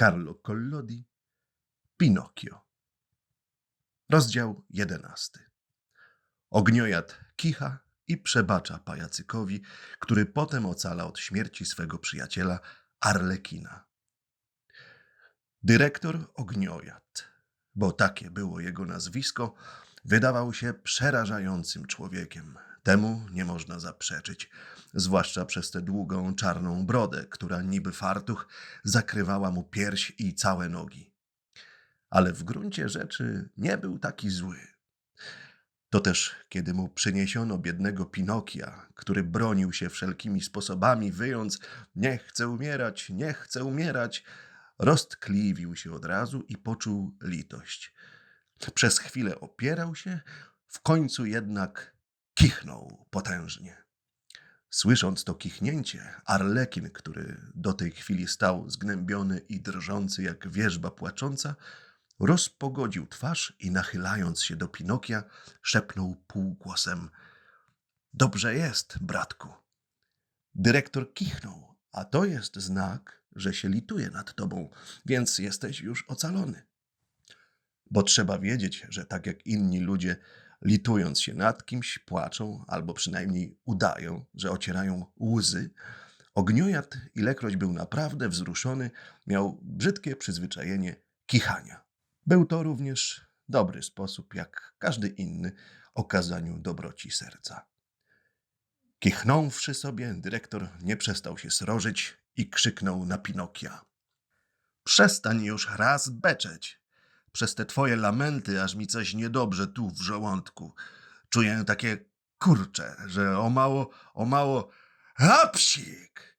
Carlo Collodi, Pinokio. Rozdział jedenasty. Ognojad kicha i przebacza pajacykowi, który potem ocala od śmierci swego przyjaciela Arlekina. Dyrektor Ognojad, bo takie było jego nazwisko, wydawał się przerażającym człowiekiem. Temu nie można zaprzeczyć, zwłaszcza przez tę długą czarną brodę, która niby fartuch zakrywała mu pierś i całe nogi. Ale w gruncie rzeczy nie był taki zły. To też, kiedy mu przyniesiono biednego Pinokia, który bronił się wszelkimi sposobami, wyjąc nie chcę umierać, nie chcę umierać, roztkliwił się od razu i poczuł litość. Przez chwilę opierał się, w końcu jednak kichnął potężnie. Słysząc to kichnięcie, Arlekin, który do tej chwili stał zgnębiony i drżący jak wierzba płacząca, rozpogodził twarz i nachylając się do Pinokia, szepnął półgłosem: Dobrze jest, bratku. Dyrektor kichnął, a to jest znak, że się lituje nad tobą, więc jesteś już ocalony. Bo trzeba wiedzieć, że tak jak inni ludzie, litując się nad kimś, płaczą albo przynajmniej udają, że ocierają łzy, Ognojad, ilekroć był naprawdę wzruszony, miał brzydkie przyzwyczajenie kichania. Był to również dobry sposób, jak każdy inny, okazaniu dobroci serca. Kichnąwszy sobie, dyrektor nie przestał się srożyć i krzyknął na Pinokia. Przestań już raz beczeć. Przez te twoje lamenty aż mi coś niedobrze tu w żołądku. Czuję takie kurcze, że o mało, o mało... Hapsik!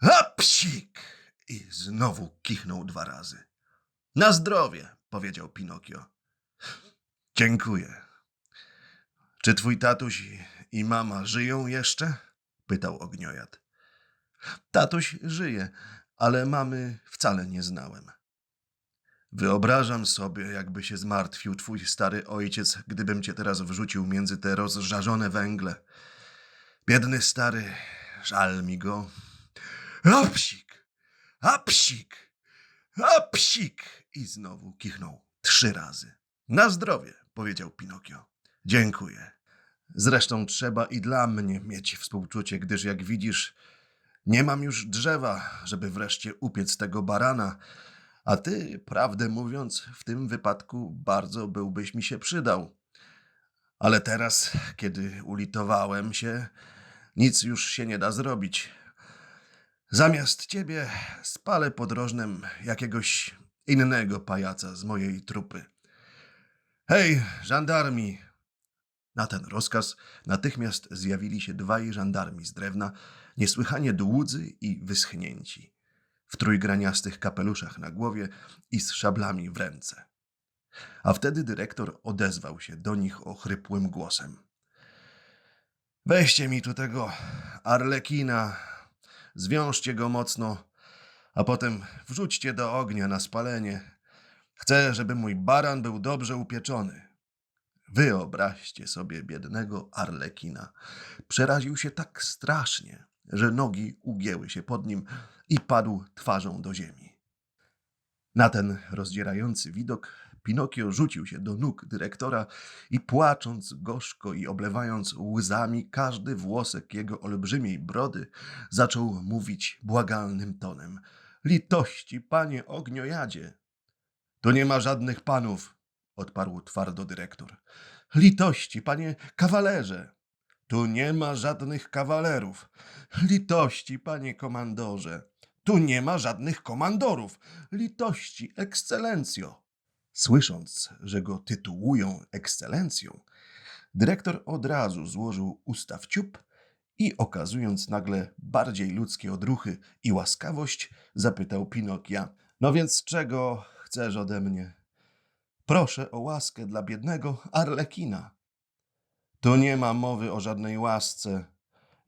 Hapsik! I znowu kichnął dwa razy. Na zdrowie, powiedział Pinokio. Dziękuję. Czy twój tatuś i- mama żyją jeszcze? pytał Ognojad. Tatuś żyje, ale mamy wcale nie znałem. Wyobrażam sobie, jakby się zmartwił twój stary ojciec, gdybym cię teraz wrzucił między te rozżarzone węgle. Biedny stary, żal mi go. A psik! A! I znowu kichnął trzy razy. Na zdrowie, powiedział Pinokio. Dziękuję. Zresztą trzeba i dla mnie mieć współczucie, gdyż jak widzisz, nie mam już drzewa, żeby wreszcie upiec tego barana, a ty, prawdę mówiąc, w tym wypadku bardzo byłbyś mi się przydał. Ale teraz, kiedy ulitowałem się, nic już się nie da zrobić. Zamiast ciebie spalę podrożnem jakiegoś innego pajaca z mojej trupy. Hej, żandarmi! Na ten rozkaz natychmiast zjawili się dwaj żandarmi z drewna, niesłychanie dłudzy i wyschnięci, w trójgraniastych kapeluszach na głowie i z szablami w ręce. A wtedy dyrektor odezwał się do nich ochrypłym głosem. Weźcie mi tu tego arlekina, zwiążcie go mocno, a potem wrzućcie do ognia na spalenie. Chcę, żeby mój baran był dobrze upieczony. Wyobraźcie sobie biednego Arlekina. Przeraził się tak strasznie, że nogi ugięły się pod nim i padł twarzą do ziemi. Na ten rozdzierający widok Pinokio rzucił się do nóg dyrektora i płacząc gorzko i oblewając łzami każdy włosek jego olbrzymiej brody, zaczął mówić błagalnym tonem. Litości, panie ogniojadzie! Tu nie ma żadnych panów, odparł twardo dyrektor. Litości, panie kawalerze! Tu nie ma żadnych kawalerów. Litości, panie komandorze! Tu nie ma żadnych komandorów. Litości, ekscelencjo! Słysząc, że go tytułują ekscelencją, dyrektor od razu złożył usta w ciup i okazując nagle bardziej ludzkie odruchy i łaskawość, zapytał Pinokia: No więc czego chcesz ode mnie? Proszę o łaskę dla biednego Arlekina. Tu nie ma mowy o żadnej łasce.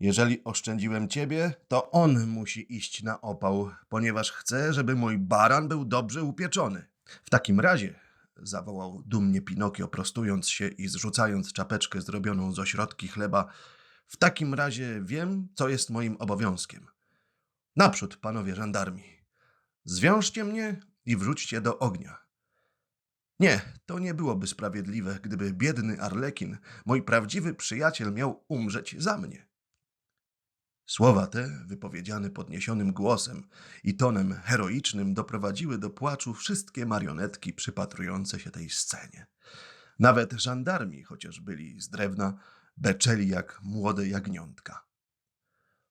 Jeżeli oszczędziłem ciebie, to on musi iść na opał, ponieważ chcę, żeby mój baran był dobrze upieczony. W takim razie, zawołał dumnie Pinokio, prostując się i zrzucając czapeczkę zrobioną z ośrodki chleba, w takim razie wiem, co jest moim obowiązkiem. Naprzód, panowie żandarmi. Zwiążcie mnie i wrzućcie do ognia. Nie, to nie byłoby sprawiedliwe, gdyby biedny Arlekin, mój prawdziwy przyjaciel, miał umrzeć za mnie. Słowa te, wypowiedziane podniesionym głosem i tonem heroicznym, doprowadziły do płaczu wszystkie marionetki przypatrujące się tej scenie. Nawet żandarmi, chociaż byli z drewna, beczeli jak młode jagniątka.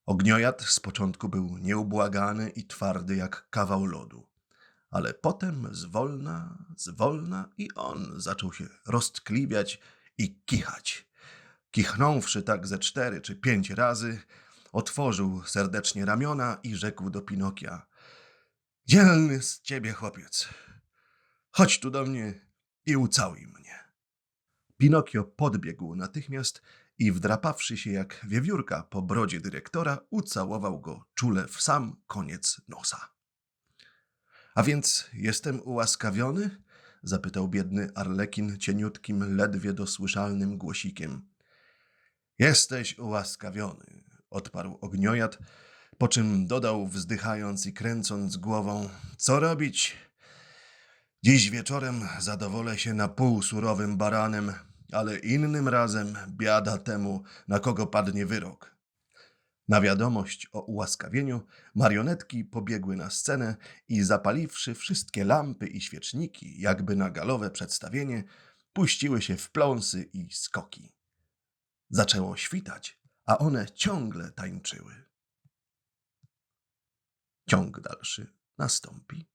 Ogniojad z początku był nieubłagany i twardy jak kawał lodu, ale potem zwolna, zwolna i on zaczął się roztkliwiać i kichać. Kichnąwszy tak ze cztery czy pięć razy, otworzył serdecznie ramiona i rzekł do Pinokia: Dzielny z ciebie chłopiec, chodź tu do mnie i ucałuj mnie. Pinokio podbiegł natychmiast i wdrapawszy się jak wiewiórka po brodzie dyrektora, ucałował go czule w sam koniec nosa. A więc jestem ułaskawiony? zapytał biedny Arlekin cieniutkim, ledwie dosłyszalnym głosikiem. Jesteś ułaskawiony, odparł ogniojad, po czym dodał wzdychając i kręcąc głową. Co robić? Dziś wieczorem zadowolę się na pół surowym baranem, ale innym razem biada temu, na kogo padnie wyrok. Na wiadomość o ułaskawieniu, marionetki pobiegły na scenę i zapaliwszy wszystkie lampy i świeczniki, jakby na galowe przedstawienie, puściły się w pląsy i skoki. Zaczęło świtać, a one ciągle tańczyły. Ciąg dalszy nastąpi.